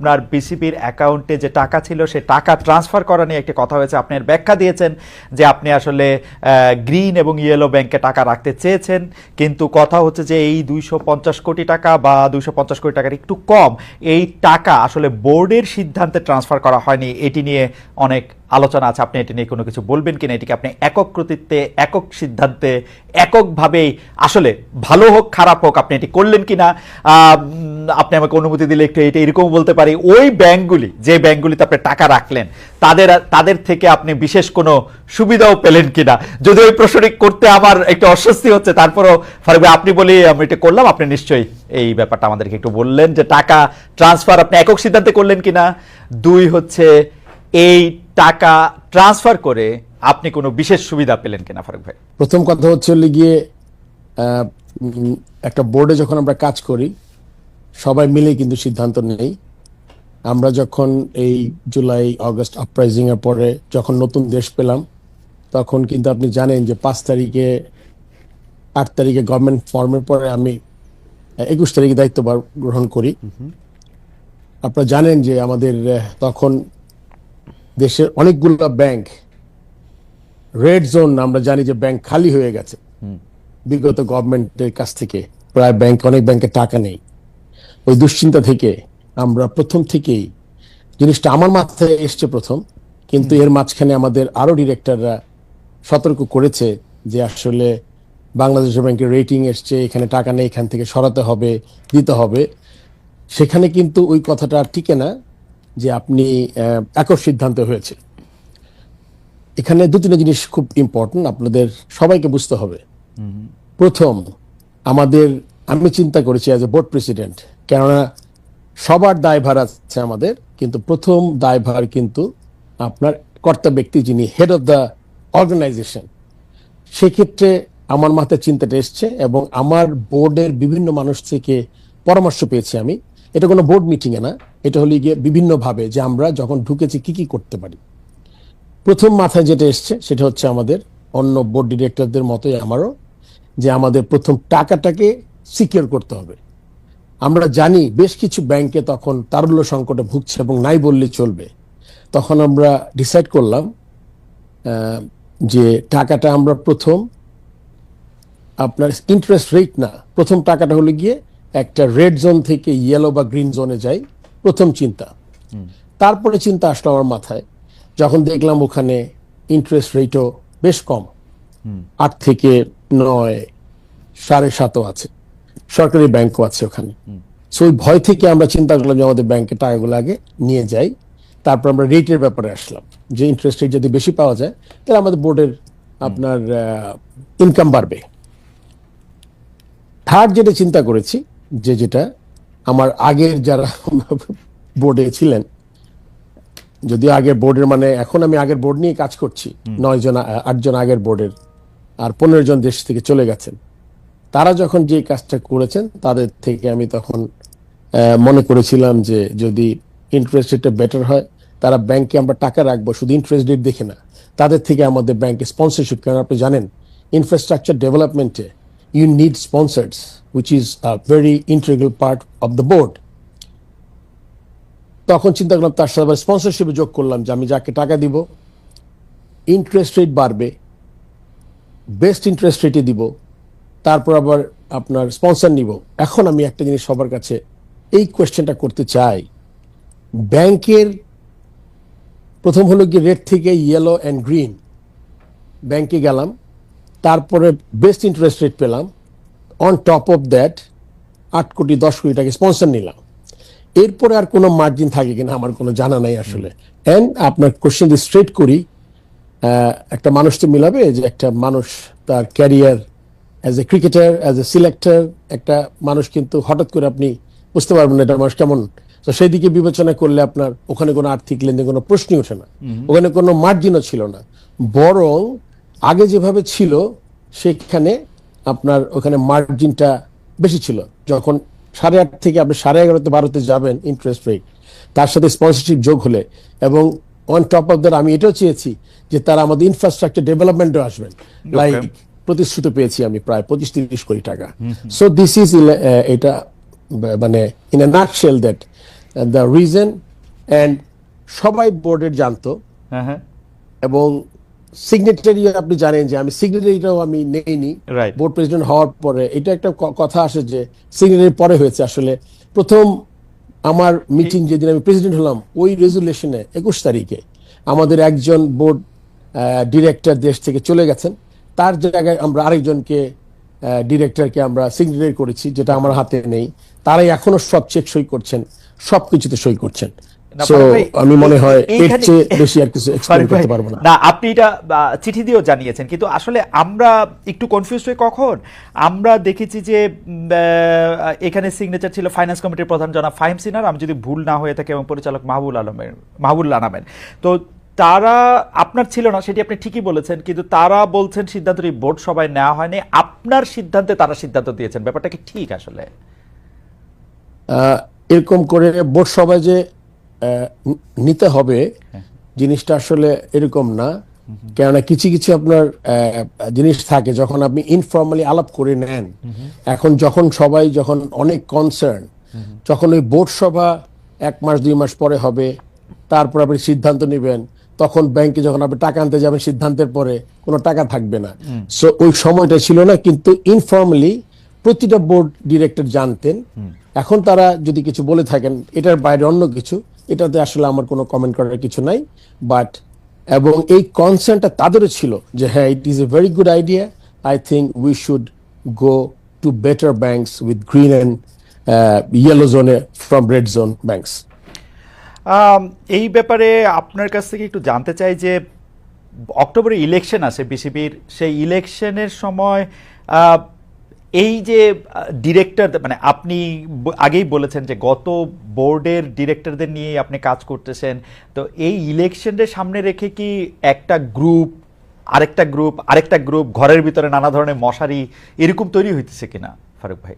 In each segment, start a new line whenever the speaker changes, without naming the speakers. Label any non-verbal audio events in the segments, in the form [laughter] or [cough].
আপনার বিসিবির অ্যাকাউন্টে যে টাকা ছিল, সে টাকা ট্রান্সফার করা নিয়ে একটি কথা হয়েছে। আপনি ব্যাখ্যা দিয়েছেন যে আপনি আসলে গ্রিন এবং ইয়েলো ব্যাংকে টাকা রাখতে চেয়েছেন, কিন্তু কথা হচ্ছে যে এই দুইশো পঞ্চাশ কোটি টাকা বা দুইশো পঞ্চাশ কোটি টাকার একটু কম, এই টাকা আসলে বোর্ডের সিদ্ধান্তে ট্রান্সফার করা হয়নি। এটি নিয়ে অনেক আলোচনা আছে। আপনি এটি নিয়ে কোনো কিছু বলবেন কিনা? এটিকে আপনি একক কৃতিত্বে, একক সিদ্ধান্তে, এককভাবেই আসলে ভালো হোক, খারাপ হোক আপনি এটি করলেন কিনা? আপনি আমাকে অনুমতি দিলে একটু এটা এরকম বলতে পারি। ওই ব্যাংকগুলি, যে ব্যাংকগুলিতে আপনি টাকা রাখলেন, তাদের তাদের থেকে আপনি বিশেষ কোনো সুবিধাও পেলেন কিনা? যদি ওই প্রশ্নটি করতে আমার একটু অস্বস্তি হচ্ছে, তারপরও ফারুক আপনি বলি আমি এটা করলাম, আপনি নিশ্চয়ই এই ব্যাপারটা আমাদেরকে একটু বললেন যে টাকা ট্রান্সফার আপনি একক সিদ্ধান্তে করলেন কিনা? দুই হচ্ছে, এই টাকা ট্রান্সফার করে আপনি কোনো বিশেষ সুবিধা পেলেন কিনা, ফারুক ভাই?
প্রথম কথা হচ্ছে গিয়ে একটা বোর্ডে যখন আমরা কাজ করি, সবাই মিলে কিন্তু সিদ্ধান্ত নেই। আমরা যখন এই জুলাই আগস্ট আপরাইজিং এর পরে যখন নতুন দেশ পেলাম তখন কিন্তু আপনি জানেন যে পাঁচ তারিখে আট তারিখে গভর্নমেন্ট ফর্মের পরে আমি একুশ তারিখে দায়িত্বভার গ্রহণ করি। আপনারা জানেন যে আমাদের তখন দেশের অনেকগুলো ব্যাংক রেড জোন আমরা জানি যে ব্যাংক খালি হয়ে গেছে। বিগত গভর্নমেন্টের কাছ থেকে। প্রায় ব্যাংক অনেক ব্যাংকে টাকা নেই। ওই দুশ্চিন্তা থেকে আমরা প্রথম থেকেই জিনিসটা আমার মাথায় এসছে প্রথম কিন্তু এর মাঝখানে আমাদের আরও ডিরেক্টররা সতর্ক করেছে যে আসলে বাংলাদেশ ব্যাংকের রেটিং এসছে এখানে টাকা নেই এখান থেকে সরাতে হবে দিতে হবে। সেখানে কিন্তু ওই কথাটা আর টিকে না যে আপনি একক সিদ্ধান্ত হয়েছে। এখানে দু তিনটা জিনিস খুব ইম্পর্টেন্ট আপনাদের সবাইকে বুঝতে হবে। প্রথম আমাদের আমি চিন্তা করেছি অ্যাজ এ বোর্ড প্রেসিডেন্ট কেননা সবার দায়ভার আছে আমাদের, কিন্তু প্রথম দায়ভার কিন্তু আপনার কর্তা ব্যক্তি যিনি হেড অফ দ্য অর্গানাইজেশন সেক্ষেত্রে আমার মাথায় চিন্তাটা এসছে এবং আমার বোর্ডের বিভিন্ন মানুষ থেকে পরামর্শ পেয়েছি আমি। এটা কোনো বোর্ড মিটিং এ না, এটা হলো গিয়ে বিভিন্নভাবে যে আমরা যখন ঢুকেছি কি কি করতে পারি। প্রথম মাথায় যেটা এসছে সেটা হচ্ছে আমাদের অন্য বোর্ড ডিরেক্টরদের মতোই আমারও, যে আমাদের প্রথম টাকাটাকে সিকিউর করতে হবে। আমরা জানি বেশ কিছু ব্যাংকে তখন তারল্য সংকটে ভুগছে এবং নাই বললে চলবে। তখন আমরা ডিসাইড করলাম যে টাকাটা আমরা প্রথম আপনার ইন্টারেস্ট রেট না প্রথম টাকাটা হলো গিয়ে একটা রেড জোন থেকে ইয়েলো বা গ্রিন জোনে যাই প্রথম চিন্তা। তারপরে চিন্তা আসলো আমার মাথায় যখন দেখলাম ওখানে ইন্টারেস্ট রেটও বেশ কম। আট থেকে নয় সাড়ে সাতও আছে। সরকারি ব্যাংকও আছে ওখানে। সো ওই ভয় থেকে আমরা চিন্তা করলাম যে আমাদের ব্যাংকে টাকাগুলো আগে নিয়ে যাই। তারপর আমরা রেটের ব্যাপারে আসলাম। যে ইন্টারেস্ট রেট যদি বেশি পাওয়া যায় তাহলে আমাদের বোর্ডের আপনার ইনকাম বাড়বে। থার্ড যেটা চিন্তা করেছি যে যেটা আমার আগের যারা [laughs] বোর্ডে ছিলেন যদি আগের বোর্ডের মানে এখন আমি আগের বোর্ড নিয়ে কাজ করছি নয় জন আটজন আগের বোর্ডের আর পনেরো জন দেশ থেকে চলে গেছেন তারা যখন যে কাজটা করেছেন, তাদের থেকে আমি তখন মনে করেছিলাম যে যদি ইন্টারেস্ট রেটটা বেটার হয়, তারা ব্যাংকে আমরা টাকা রাখব, শুধু ইন্টারেস্ট রেট দেখে না। তাদের থেকে আমাদের ব্যাংকে স্পন্সরশিপ কারণ আপনি জানেন infrastructure ডেভেলপমেন্টে you need sponsors which is a very integral part of the board তখন চিন্তা করলাম, তার সাথে স্পন্সরশিপে যোগ করলাম যে আমি যাকে টাকা দিব ইন্টারেস্ট রেট বাড়বে বেস্ট ইন্টারেস্ট রেটে দিব তারপর আবার আপনার স্পন্সর নিব। এখন আমি একটা জিনিস সবার কাছে এই কোয়েশ্চেনটা করতে চাই। ব্যাংকের প্রথম হলো কি রেড থেকে ইয়েলো অ্যান্ড গ্রিন ব্যাংকে গেলাম, তারপরে বেস্ট ইন্টারেস্ট রেট পেলাম। অন টপ অফ দ্যাট আট কোটি দশ কোটি টাকা স্পন্সর নিলাম। এরপরে আর কোনো মার্জিন থাকে কিনা আমার কোনো জানা নাই আসলে। অ্যান্ড আপনার কোশ্চেন স্ট্রেট করি একটা মানুষ তো মিলাবে যে একটা মানুষ তার career as a cricketer as a selector একটা মানুষ কিন্তু হঠাৎ করে আপনি বুঝতে পারবেন না এটা মানুষ কেমন। তো সেই দিকে বিবেচনা করলে আপনার ওখানে কোনো আর্থিক লেনদেন কোনো প্রশ্নই ওঠে না। ওখানে কোনো মার্জিনও ছিল না। বরং আগে যেভাবে ছিল সেখানে আপনার ওখানে মার্জিনটা বেশি ছিল। যখন সাড়ে আট থেকে আপনি সাড়ে এগারোতে বারোতে যাবেন ইন্টারেস্ট রেট তার সাথে স্পন্সরশিপ যোগ হলে এবং অন টপ অফ দ্যাট আমি এটাও চেয়েছি যে তারা আমাদের ইনফ্রাস্ট্রাকচার ডেভেলপমেন্টও আসবেন। লাইক প্রতিশ্রুতি পেয়েছি আমি প্রায় পঁচিশ তিরিশ কোটি টাকা। সো দিস ইজ এটা মানে in a nutshell that the reason and সবাই বোর্ডের জানতো।
হ্যাঁ হ্যাঁ।
এবং সিগনেটারি আপনি জানেন যে আমি সিগনেটারিটাও আমি নেইনি. বোর্ড প্রেসিডেন্ট হওয়ার পরে এটা একটা কথা আসে যে সিগনেটারি পরে হয়েছে। আসলে প্রথম আমার মিটিং যেদিন আমি প্রেসিডেন্ট হলাম ওই রেজুলেশনে একুশ তারিখে আমাদের একজন বোর্ড ডিরেক্টর দেশ থেকে চলে গেছেন। তার জায়গায় আমরা আরেকজনকে ডিরেক্টরকে আমরা সিগনেটারি করেছি যেটা আমার হাতে নেই। তারাই এখনও সব চেক সই করছেন সবকিছুতে সই করছেন। আমি মনে হয় এর চেয়ে বেশি আর কিছু এক্সপ্লেন করতে পারব না।
না আপনি এটা চিঠি দিয়েও জানিয়েছেন কিন্তু আসলে আমরা একটু কনফিউজ হই কখন? আমরা দেখেছি যে এখানে সিগনেচার ছিল ফাইন্যান্স কমিটির প্রধান জনাব ফাহিম সিনার আমি যদি ভুল না হয়ে থাকে এবং পরিচালক মাহবুল আলমের মাহবুল আনামের তো তারা আপনার ছিল না সেটি আপনি ঠিকই বলেছেন কিন্তু তারা বলছেন সিদ্ধান্তটি বোর্ড সবাই নেওয়া হয়নি। আপনার সিদ্ধান্তে তারা সিদ্ধান্ত দিয়েছেন ব্যাপারটা কি ঠিক আসলে?
এরকম করে বোর্ড সবাই যে নিতে হবে জিনিসটা আসলে এরকম না। কেননা কিছু কিছু আপনার জিনিস থাকে যখন আপনি ইনফর্মালি আলাপ করে নেন এখন যখন সবাই যখন অনেক কনসার্ন যখন ওই বোর্ড সভা এক মাস দুই মাস পরে হবে তারপর আপনি সিদ্ধান্ত নেবেন তখন ব্যাংকে যখন আপনি টাকা আনতে যাবেন সিদ্ধান্তের পরে কোনো টাকা থাকবে না। সো ওই সময়টা ছিল না কিন্তু ইনফর্মালি প্রতিটা বোর্ড ডিরেক্টর জানতেন। এখন তারা যদি কিছু বলে থাকেন এটার বাইরে অন্য কিছু এটাতে আসলে আমার কোনো কমেন্ট করার কিছু নাই। বাট এবং এই কনসার্নটা তাদেরও ছিল যে হ্যাঁ it is a very good idea I think we should go to better banks with green and yellow জোনে ফ্রম রেড জোন ব্যাংকস
এই ব্যাপারে আপনার কাছ থেকে একটু জানতে চাই যে অক্টোবরে ইলেকশন আছে বিসিবির, সেই ইলেকশনের সময় এই যে ডিরেক্টর মানে আপনি আগেই বলেছেন যে গত বোর্ডের ডিরেক্টরদের নিয়ে আপনি কাজ করতেছেন, তো এই ইলেকশনের সামনে রেখে কি একটা গ্রুপ আরেকটা গ্রুপ আরেকটা গ্রুপ ঘরের ভিতরে নানা ধরনের মশারি এরকম তৈরি হইতেছে কিনা, ফারুক ভাই?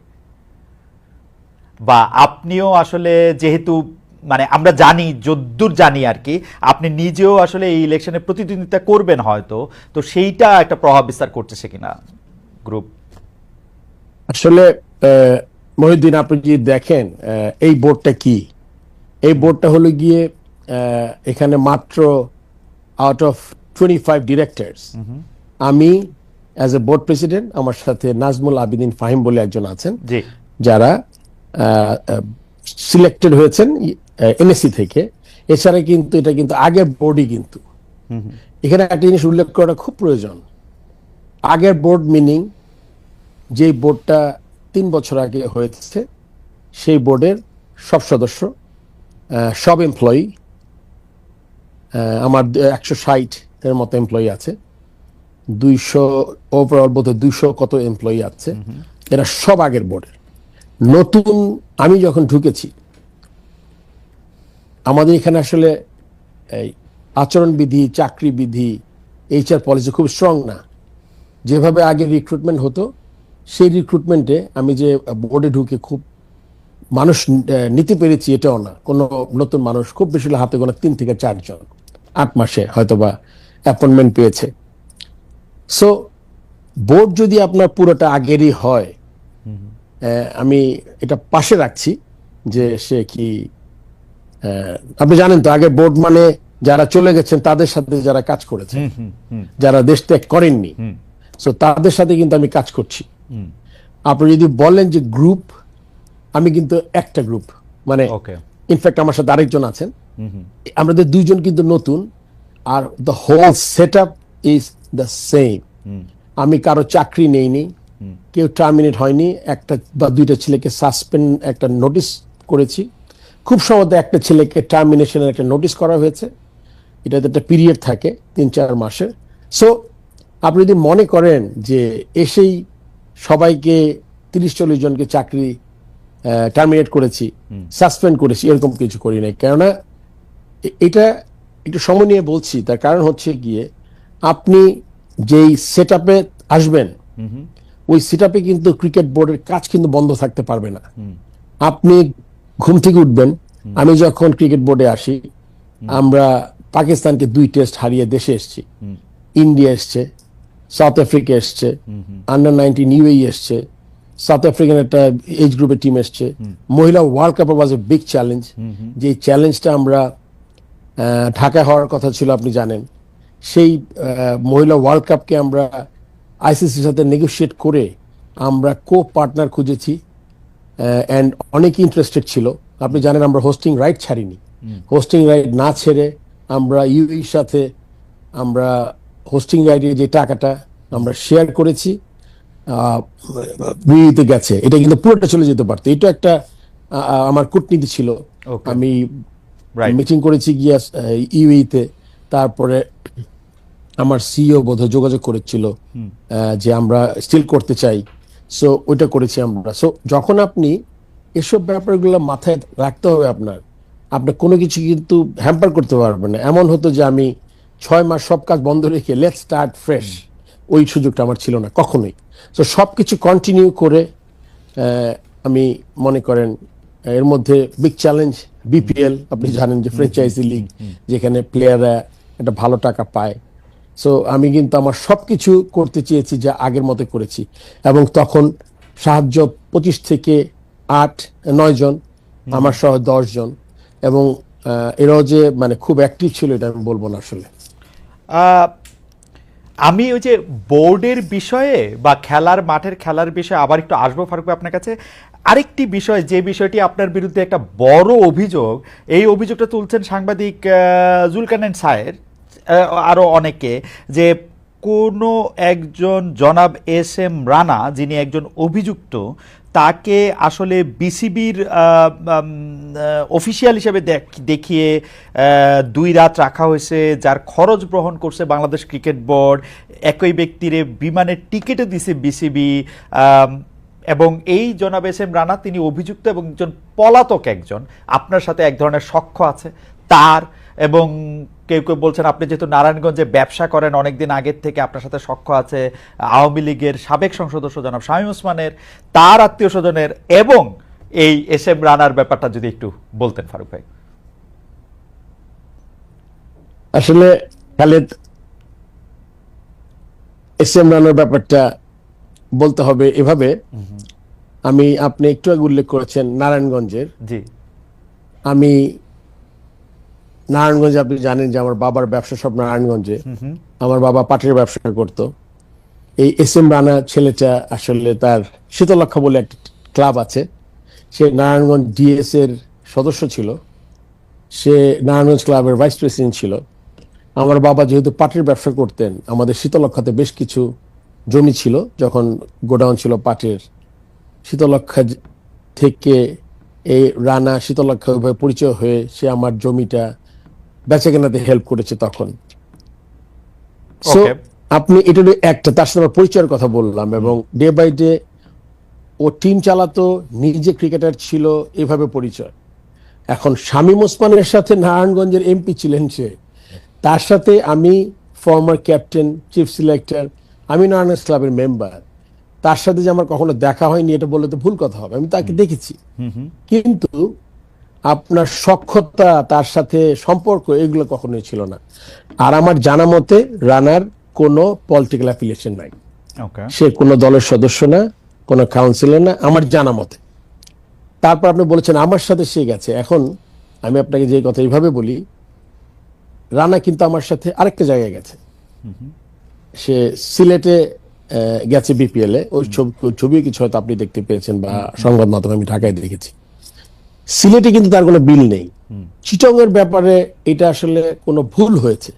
বা আপনিও আসলে যেহেতু মানে আমরা জানি যদ্দূর জানি আর কি আপনি নিজেও আসলে এই ইলেকশনে প্রতিদ্বন্দ্বিতা করবেন হয়তো তো সেইটা একটা প্রভাব বিস্তার করতেছে কিনা গ্রুপ
আসলে মহিউদ্দিন আপনি যদি দেখেন এই বোর্ডটা কি? এই বোর্ডটা হলো গিয়ে এখানে মাত্র out of twenty five directors আমি অ্যাজ এ বোর্ড প্রেসিডেন্ট আমার সাথে নাজমুল আবিদিন ফাহিম বলে একজন আছেন যারা সিলেক্টেড হয়েছেন এনএসসি থেকে। এছাড়া কিন্তু এটা কিন্তু আগের বোর্ডই কিন্তু। এখানে একটা জিনিস উল্লেখ করাটা খুব প্রয়োজন। আগের বোর্ড মিনিং যে বোর্ডটা তিন বছর আগে হয়েছে সেই বোর্ডের সব সদস্য সব এমপ্লয়ি আমার একশো ষাট এর মতো এমপ্লয়ি আছে। দুইশো ওভারঅল বোধ দুইশো কত এমপ্লয়ি আছে। এরা সব আগের বোর্ডের নতুন আমি যখন ঢুকেছি আমাদের এখানে আসলে এই আচরণবিধি চাকরি বিধি এইচআর পলিসি খুব স্ট্রং না। যেভাবে আগে রিক্রুটমেন্ট হতো সেই রিক্রুটমেন্টে আমি যে বোর্ডে ঢুকে খুব মানুষ নিতে পেরেছি এটাও না। কোনো নতুন মানুষ খুব বেশি হলে হাতে গোনা তিন থেকে চারজন আট মাসে হয়তোবা অ্যাপয়েন্টমেন্ট পেয়েছে। সো বোর্ড যদি আপনার পুরোটা আগেরই হয় আমি এটা পাশে রাখছি যে সে কি আপনি জানেন তো আগে বোর্ড মানে যারা চলে গেছেন তাদের সাথে যারা কাজ করেছেন যারা দেশ ত্যাগ করেননি সো তাদের সাথে কিন্তু আমি কাজ করছি। আপনি যদি বলেন যে গ্রুপ আমি কিন্তু একটা গ্রুপ মানে
ওকে
ইনফ্যাক্ট আমার সাথে আরেকজন আছেন। আমাদের দুইজন কিন্তু নতুন আর the whole set up is the same আমি কারও চাকরি নেইনি কেউ টার্মিনেট হয়নি একটা বা দুইটা ছেলেকে সাসপেন্ড একটা নোটিশ করেছি। খুব সম্ভবত একটা ছেলেকে টার্মিনেশনের একটা নোটিশ করা হয়েছে। এটাতে একটা পিরিয়ড থাকে তিন চার মাসের। সো আপনি যদি মনে করেন যে এসেই সবাইকে তিরিশ চল্লিশ জনকে চাকরি টার্মিনেট করেছি সাসপেন্ড করেছি এরকম কিছু করি নাই। কেননা এটা একটু সময় নিয়ে বলছি তার কারণ হচ্ছে গিয়ে আপনি যেই সেট আপে আসবেন ওই সেট আপে কিন্তু ক্রিকেট বোর্ডের কাজ কিন্তু বন্ধ থাকতে পারবে না। আপনি ঘুম থেকে উঠবেন। আমি যখন ক্রিকেট বোর্ডে আসি, আমরা পাকিস্তানকে দুই টেস্ট হারিয়ে দেশে এসেছি। ইন্ডিয়া এসছে, সাউথ আফ্রিকা এসছে আন্ডার নাইনটিন ইউএই এসছে, সাউথ আফ্রিকান একটা এজ গ্রুপের টিম এসছে। মহিলা world cup was a big challenge যে চ্যালেঞ্জটা আমরা ঢাকায় হওয়ার কথা ছিল, আপনি জানেন। সেই মহিলা ওয়ার্ল্ড কাপকে আমরা আইসিসির সাথে নেগোশিয়েট করে আমরা কো পার্টনার খুঁজেছি। অ্যান্ড অনেক ইন্টারেস্টেড ছিল। আপনি জানেন আমরা হোস্টিং রাইট ছাড়িনি। হোস্টিং রাইট না ছেড়ে আমরা ইউইর সাথে আমরা হোস্টিং রাইটের যে টাকাটা আমরা শেয়ার করেছি বিইতে গেছে। এটা কিন্তু পুরোটা চলে যেতে পারতো। এটা একটা আমার কূটনীতি ছিল. আমি. মিটিং করেছি গিয়া ইউইতে তারপরে আমার সিইও বোধহয় যোগাযোগ করেছিল যে আমরা স্টিল করতে চাই। সো ওইটা করেছি আমরা। সো যখন আপনি এসব ব্যাপারগুলো মাথায় রাখতে হবে আপনার আপনার কোনো কিছু কিন্তু হ্যাম্পার করতে পারবেন না। এমন হতো যে আমি ছয় মাস সব কাজ বন্ধ রেখে লেট স্টার্ট ফ্রেশ ওই সুযোগটা আমার ছিল না কখনোই। সো সব কিছু কন্টিনিউ করে আমি মনে করেন এর মধ্যে বিগ চ্যালেঞ্জ বিপিএল আপনি জানেন যে ফ্র্যাঞ্চাইজি লিগ যেখানে প্লেয়াররা একটা ভালো টাকা পায়। সো আমি কিন্তু আমার সবকিছু করতে চেয়েছি যা আগের মতো করেছি। এবং তখন সাহায্য পঁচিশ থেকে আট নয় জন আমার সহ দশ জন। এবং এরাও যে মানে খুব অ্যাক্টিভ ছিল এটা আমি বলব না আসলে।
আমি ওই যে বোর্ডের বিষয়ে বা খেলার মাঠের খেলার বিষয়ে আবার একটু আসব ফারুক আপনার কাছে। আরেকটি বিষয় যে বিষয়টি আপনার বিরুদ্ধে একটা বড় অভিযোগ এই অভিযোগটা তুলছেন সাংবাদিক জুলকানেন সায়ের। আহ, আরও অনেকে যে কোনো একজন জনাব এস এম রানা যিনি একজন অভিযুক্ত তাকে আসলে বিসিবির অফিসিয়াল হিসেবে দেখ- দেখিয়ে দুই রাত রাখা হয়েছে যার খরচ বহন করছে বাংলাদেশ ক্রিকেট বোর্ড একই ব্যক্তিরে বিমানের টিকিটও দিছে বিসিবি এবং এই জনাব এস এম রানা তিনি অভিযুক্ত এবং একজন পলাতক একজন। আপনার সাথে এক ধরনের সখ্য আছে। তার এবং কেউ কেউ বলছেন আপনি যেহেতু নারায়ণগঞ্জে ব্যবসা করেন অনেকদিন আগের থেকে আপনার সাথে সখ্য আছে আওয়ামী লীগের সাবেক সংসদ জনাব শামীম ওসমানের তার আত্মীয় স্বজনের এবং এই এস এম রানার ব্যাপারটা যদি একটু বলতেন ফারুক ভাই।
আসলে খালেদ এস এম রানার ব্যাপারটা বলতে হবে এভাবে। আমি আপনি একটু আগে উল্লেখ করেছেন নারায়ণগঞ্জের।
জি।
আমি নারায়ণগঞ্জে আপনি জানেন যে আমার বাবার ব্যবসা সব নারায়ণগঞ্জে। আমার বাবা পাটের ব্যবসা করত। এই এস এম রানা ছেলেটা আসলে তার শীতলক্ষা বলে একটা ক্লাব আছে। সে নারায়ণগঞ্জ ডিএস এর সদস্য ছিল। সে নারায়ণগঞ্জ ক্লাবের ভাইস প্রেসিডেন্ট ছিল। আমার বাবা যেহেতু পাটের ব্যবসা করতেন, আমাদের শীতলক্ষাতে বেশ কিছু জমি ছিল, যখন গোডাউন ছিল পাটের। শীতলক্ষা থেকে এই রানা শীতলক্ষা পরিচয় হয়ে সে আমার জমিটা বেচা কেনাতে হেল্প করেছে তখন। সো আপনি এটা একটা তার সাথে আমার পরিচয়ের কথা বললাম এবং ডে বাই ডে ও টিম চালাতো নিজে ক্রিকেটার ছিল এভাবে পরিচয়। এখন শামীম ওসমানের সাথে নারায়ণগঞ্জের এমপি ছিলেন সে। তার সাথে আমি ফর্মার ক্যাপ্টেন চিফ সিলেক্টর আমি নারায়ণগঞ্জ ক্লাবের মেম্বার তার সাথে যে আমার কখনো দেখা হয়নি এটা বললে তো ভুল কথা হবে আমি তাকে দেখেছি। কিন্তু আপনার সক্ষতা তার সাথে সম্পর্ক এগুলো কখনোই ছিল না। আর আমার জানা মতে রানার কোনো পলিটিক্যাল অ্যাফিলিয়েশন নাই। সে কোনো দলের সদস্য না কোনো কাউন্সিলর না আমার জানা মতে। তারপর আপনি বলেছেন আমার সাথে সে গেছে। এখন আমি আপনাকে যে কথা এইভাবে বলি রানা কিন্তু আমার সাথে আরেকটা জায়গায় গেছে। সে সিলেটে গেছে বিপিএল এ। ওই ছবি ওই ছবি কিছু হয়তো আপনি দেখতে পেয়েছেন বা সংবাদ মাধ্যমে আমি ঢাকায় দেখেছি। সিলেটে কিন্তু তার কোনো বিল নেই। চিটং এর ব্যাপারে এটা আসলে কোনো ভুল হয়েছে।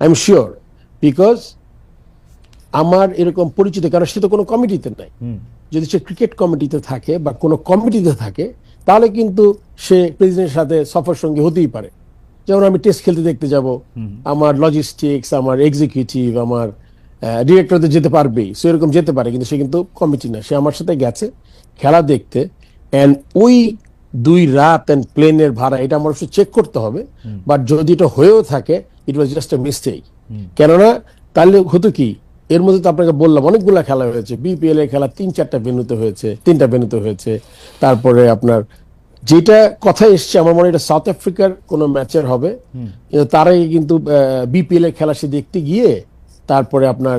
আই এম শিওর বিকজ আমার এরকম পরিচিত কারণ সে তো কোনো কমিটিতে নাই। যদি সে ক্রিকেট কমিটিতে থাকে বা কোনো কমিটিতে থাকে তাহলে কিন্তু সে প্রেসিডেন্টের সাথে সফর সঙ্গী হতেই পারে। যেমন আমি টেস্ট খেলতে দেখতে যাব। আমার লজিস্টিক্স আমার এক্সিকিউটিভ আমার ডিরেক্টরদের যেতে পারবেই। সে এরকম যেতে পারে কিন্তু সে কিন্তু কমিটি না। সে আমার সাথে গেছে খেলা দেখতে অ্যান্ড ওই দুই রাত অ্যান্ড প্লেনের ভাড়া এটা আমার অবশ্যই চেক করতে হবে বাট যদি এটা হয়েও থাকে ইট ওয়াজ জাস্ট এ মিস্টেক কেননা তাহলে হতো কি এর মধ্যে তো আপনাকে বললাম অনেকগুলো খেলা হয়েছে বিপিএল এর খেলা তিন চারটা ভেনুতে হয়েছে তিনটা ভেনুতে হয়েছে তারপরে আপনার যেটা কথা এসছে আমার মনে এটা সাউথ আফ্রিকার কোনো ম্যাচের হবে তারাই কিন্তু বিপিএল এর খেলা সে দেখতে গিয়ে তারপরে আপনার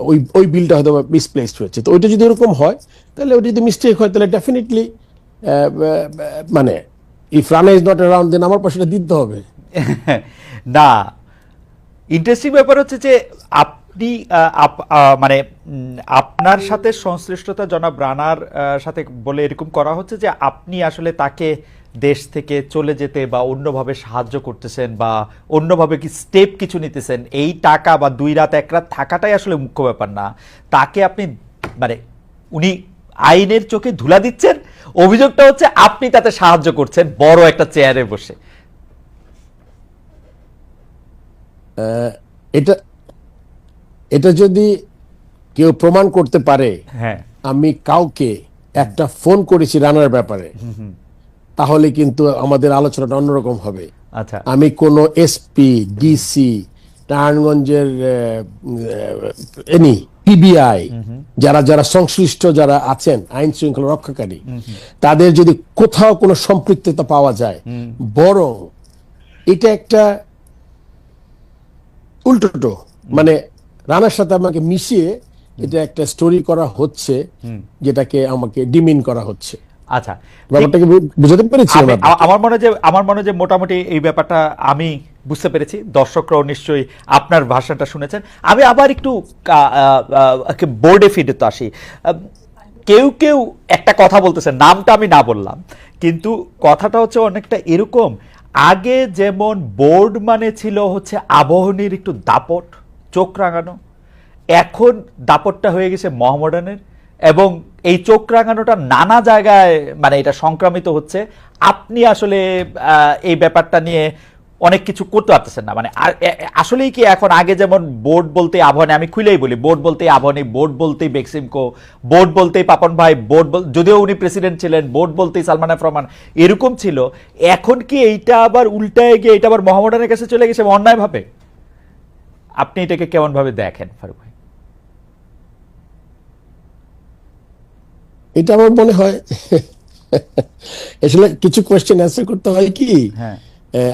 ওই ওই বিলটা হয়তো মিসপ্লেসড হয়েছে। তো ওইটা যদি এরকম হয় তাহলে ওইটা যদি মিস্টেক হয় তাহলে ডেফিনেটলি মানে if Rana is not around then আমার পয়সাটা দিতে হবে। [laughs]
না ইন্টারেস্টিং ব্যাপার হচ্ছে যে, আপনি আপ- মানে আপনার সাথে সংশ্লিষ্টতা জনাব রানার সাথে বলে এরকম করা হচ্ছে যে, আপনি আসলে তাকে দেশ থেকে চলে যেতে বা অন্যভাবে সাহায্য করতেছেন বা অন্যভাবে কি স্টেপ কিছু নিতেছেন, এই টাকা বা দুই রাত, এক রাত থাকাটাই আসলে মুখ্য ব্যাপার না। তাকে আপনি মানে উনি আইনের চোখে ধুলা দিচ্ছেন। অভিযোগটা হচ্ছে আপনি তাতে সাহায্য করছেন বড় একটা চেয়ারে বসে।
এটা এটা যদি কেউ প্রমাণ করতে পারে
হ্যাঁ।
আমি কাউকে একটা ফোন করেছি রানার ব্যাপারে তাহলে কিন্তু আমাদের আলোচনাটা অন্যরকম হবে।
আচ্ছা।
আমি কোনো এসপি ডিসি নারায়ণগঞ্জের এনি পিবিআই যারা যারা সংশ্লিষ্ট যারা আছেন আইন শৃঙ্খলা রক্ষাকারী তাদের যদি কোথাও কোনো সম্পৃক্ততা পাওয়া যায় বরং এটা একটা উল্টোটো মানে রানার সাথে আমাকে মিশিয়ে এটা একটা স্টোরি করা হচ্ছে যেটাকে আমাকে ডিমিন করা হচ্ছে।
আচ্ছা
ব্যাপারটাকে বু- বুঝাতে পেরেছি
আমি-
আমরা
মনে যে আমার মনে যে মোটামুটি এই ব্যাপারটা আমি বুঝতে পেরেছি। দর্শকরাও নিশ্চয়ই আপনার ভাষণটা শুনেছেন। আমি আবার একটু বোর্ডে ফিরে তো আসি। কেউ কেউ একটা কথা বলতেছে নামটা আমি না বললাম। কিন্তু কথাটা হচ্ছে অনেকটা এরকম। আগে যেমন বোর্ড মানে ছিল হচ্ছে আবহনীর একটু দাপট চোখ রাঙানো। এখন দাপটটা হয়ে গেছে মহামডানের। এবং এই চোখ রাঙানোটা নানা জায়গায় মানে এটা সংক্রামিত হচ্ছে। আপনি আসলে এই ব্যাপারটা নিয়ে অনেক কিছু করতে পারতেছেন না। মানে আসলেই কি এখন আগে যেমন বোর্ড বলতে আবহানি আমি খুলেই বলি, বোর্ড বলতেই আবহানি বোর্ড বলতেই বেক্সিমকো, বোর্ড বলতেই পাপন ভাই, বোর্ড বল, যদিও উনি প্রেসিডেন্ট ছিলেন, বোর্ড বলতেই সালমান রহমান, এরকম ছিল। এখন কি এইটা আবার উল্টায় গিয়ে এটা আবার মহামডানের কাছে চলে গেছে অন্যায়ভাবে? আপনি এটাকে কেমনভাবে দেখেন, ফারুক ভাই?
এটা আমার মনে হয় আসলে কিছু কোয়েশ্চেন অ্যান্সার করতে হয় কি
হ্যাঁ।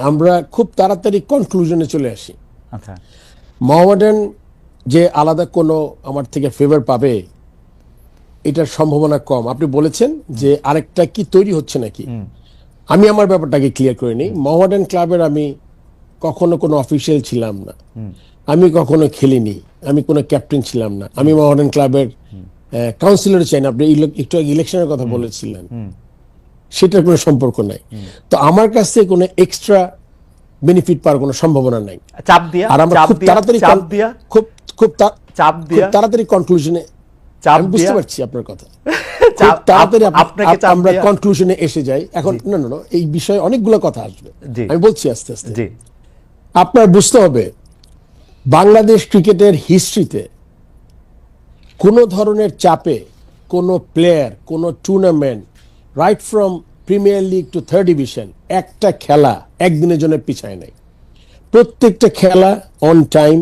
আমরা খুব তাড়াতাড়ি কনক্লুশনে চলে আসি।
আচ্ছা।
মোহামেডান যে আলাদা কোনো আমার থেকে ফেভার পাবে এটার সম্ভাবনা কম। আপনি বলেছেন যে আরেকটা কি তৈরি হচ্ছে নাকি? আমি আমার ব্যাপারটাকে ক্লিয়ার করে নিই। মোহামেডান ক্লাবের আমি কখনো কোনো অফিসিয়াল ছিলাম না। আমি কখনো খেলিনি। আমি কোনো ক্যাপ্টেন ছিলাম না। আমি মোহামেডান ক্লাবের কাউন্সিলর চাই না আপনি একটু আগে ইলেকশনের কথা বলেছিলেন। সেটার কোনো সম্পর্ক নাই। তো আমার কাছ থেকে কোনো এক্সট্রা বেনিফিট পাওয়ার কোনো সম্ভাবনা নাই।
চাপ দিয়া
আর আমরা খুব তাড়াতাড়ি
চাপ দিয়া।
খুব খুব
চাপ দিয়া।
তাড়াতাড়ি কনক্লুশনে
চাপ
বুঝতে পারছি আপনার কথা। [laughs]
চাপ-
তাড়াতাড়ি
আপ-
আপ-
আপনাকে
আমরা কনক্লুশনে এসে যাই। এখন না না না এই বিষয়ে অনেকগুলো কথা আসবে। আমি বলছি আস্তে আস্তে।
জি।
আপনার বুঝতে হবে বাংলাদেশ ক্রিকেটের হিস্ট্রিতে কোনো ধরনের চাপে কোনো প্লেয়ার কোনো tournament right from premier league to third division একটা খেলা একদিনের জন্য পিছায় নাই প্রত্যেকটা খেলা অন টাইম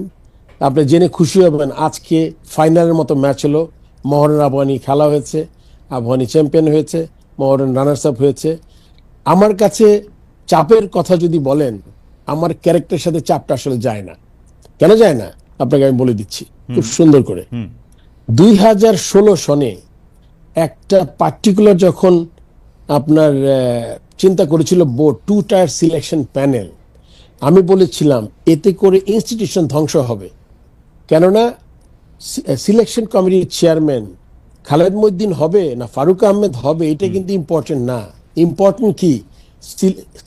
আপনি জেনে খুশি হবেন আজকে ফাইনালের মতো ম্যাচ হলো। মহরণ আবহানি খেলা হয়েছে আবহানি চ্যাম্পিয়ন হয়েছে মহরণ রানার্স আপ হয়েছে। আমার কাছে চাপের কথা যদি বলেন আমার ক্যারেক্টারের সাথে চাপটা আসলে যায় না। কেন যায় না? আপনাকে আমি বলে দিচ্ছি। খুব সুন্দর করে। দুই হাজার ষোলো সনে একটা পার্টিকুলার যখন আপনার চিন্তা করেছিল board two tier selection panel আমি বলেছিলাম এতে করে ইনস্টিটিউশন ধ্বংস হবে। কেননা সিলেকশন কমিটির চেয়ারম্যান খালেদ মহিদ্দিন হবে না ফারুক আহমেদ হবে এটা কিন্তু ইম্পর্টেন্ট না। ইম্পর্টেন্ট কি?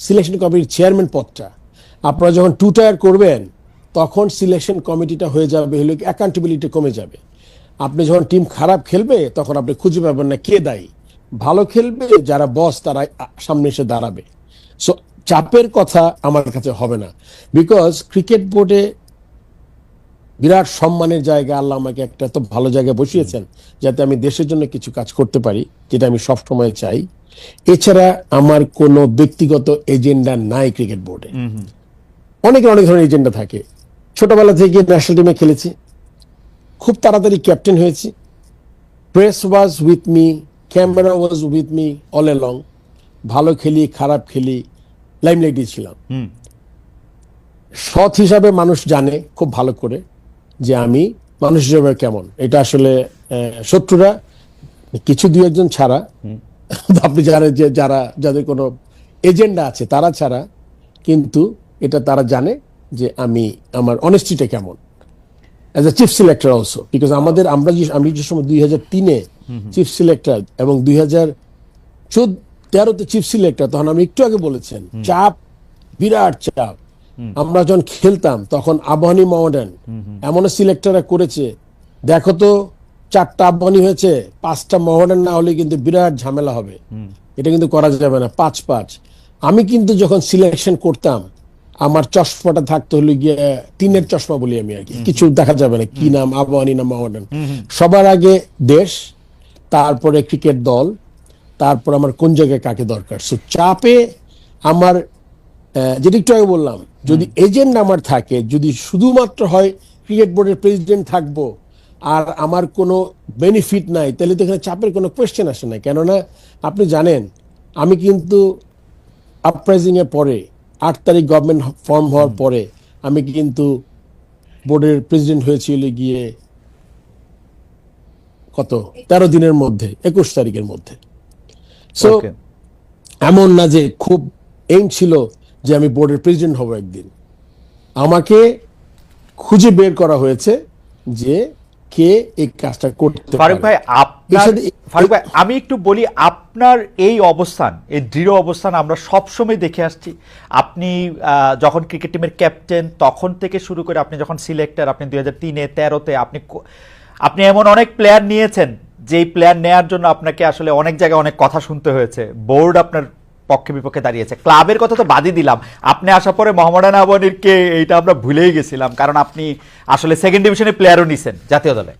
সিলেকশন কমিটির চেয়ারম্যান পদটা। আপনারা যখন টু টায়ার করবেন তখন সিলেকশন কমিটিটা হয়ে যাবে হলে অ্যাকাউন্টেবিলিটি কমে যাবে। আপনি যখন টিম খারাপ খেলবে তখন আপনি খুঁজে পাবেন না কে দায়ী। ভালো খেলবে যারা বস তারা সামনে এসে দাঁড়াবে। সো চাপের কথা আমার কাছে হবে না। বিকজ ক্রিকেট বোর্ডে বিরাট সম্মানের জায়গা আল্লাহ আমাকে একটা তো ভালো জায়গায় বসিয়েছেন যাতে আমি দেশের জন্য কিছু কাজ করতে পারি যেটা আমি সব সময় চাই। এছাড়া আমার কোনো ব্যক্তিগত এজেন্ডা নাই ক্রিকেট বোর্ডে অনেকের অনেক ধরনের এজেন্ডা থাকে। ছোটবেলা থেকে ন্যাশনাল টিমে খেলেছি। খুব তাড়াতাড়ি ক্যাপ্টেন হয়েছি। Press was with me camera was with me all along ভালো খেলি খারাপ খেলি লাইমলাইটে ছিলাম।
হুম।
সৎ হিসাবে মানুষ জানে খুব ভালো করে যে আমি মানুষ হিসেবে কেমন। এটা আসলে শত্রুরা কিছু দুই একজন ছাড়া [laughs] আপনি জানেন যে যারা যাদের কোনো এজেন্ডা আছে তারা ছাড়া কিন্তু এটা তারা জানে যে আমি আমার অনেস্টিটা কেমন। As a chief selector also because আমাদের আমরা যে আমি যে সময় দুই হাজার তিনে চিফ সিলেক্টর এবং দুই হাজার চোদ্দ তেরোতে চিফ সিলেক্টর তখন আমি একটু আগে বলেছেন চাপ বিরাট চাপ। আমরা যখন খেলতাম তখন আবহানী মডার্ন এমন সিলেক্টররা করেছে দেখো তো চারটা আবহানী হয়েছে পাঁচটা মডার্ন না হলে কিন্তু বিরাট ঝামেলা হবে। এটা কিন্তু করা যাবে না পাঁচ পাঁচ আমি কিন্তু যখন সিলেকশন করতাম আমার চশমাটা থাকতে হলো গিয়ে টিনের চশমা বলি আমি আর কি। কিছু দেখা যাবে না কি নাম আবহানী না মডার্ন সবার আগে দেশ তারপরে ক্রিকেট দল তারপর আমার কোন জায়গায় কাকে দরকার। সো চাপে আমার যেটা একটু আগে বললাম যদি এজেন্ট আমার থাকে যদি শুধুমাত্র হয় ক্রিকেট বোর্ডের প্রেসিডেন্ট থাকব আর আমার কোনো বেনিফিট নাই তাহলে তো এখানে চাপের কোনো কোয়েশ্চেন আসে না। কেননা আপনি জানেন আমি কিন্তু আপরাইজিং এর পরে আট তারিখ গভর্নমেন্ট ফর্ম হওয়ার পরে আমি কিন্তু বোর্ডের প্রেসিডেন্ট হয়েছিল গিয়ে কত? তেরো দিনের মধ্যে একুশ তারিখের মধ্যে। সো এমন না যে খুব এইম ছিল যে আমি বোর্ডের প্রেসিডেন্ট হব একদিন। আমাকে খুঁজে বের করা হয়েছে যে কে এই কাজটা করতে
ফারুক। ভাই আপনার ফারুক ভাই আমি একটু বলি আপনার এই অবস্থান, এই দৃঢ় অবস্থান আমরা সবসময় দেখে আসছি। আপনি যখন ক্রিকেট টিমের ক্যাপ্টেন, তখন থেকে শুরু করে আপনি যখন সিলেক্টর আপনি দুই হাজার তিনে তেরোতে আপনি আপনি এমন অনেক প্লেয়ার নিয়েছেন, যেই প্লেয়ার নেয়ার জন্য আপনাকে আসলে অনেক জায়গায় অনেক কথা শুনতে হয়েছে। বোর্ড আপনার পক্ষে বিপক্ষে দাঁড়িয়েছে। ক্লাবের কথা তো বাদই দিলাম। আপনি আসার পরে মোহাম্মদান আবানির কে এইটা আমরা ভুলেই গেছিলাম, কারণ আপনি আসলে সেকেন্ড ডিভিশনে প্লেয়ারও নিছেন জাতীয় দলে।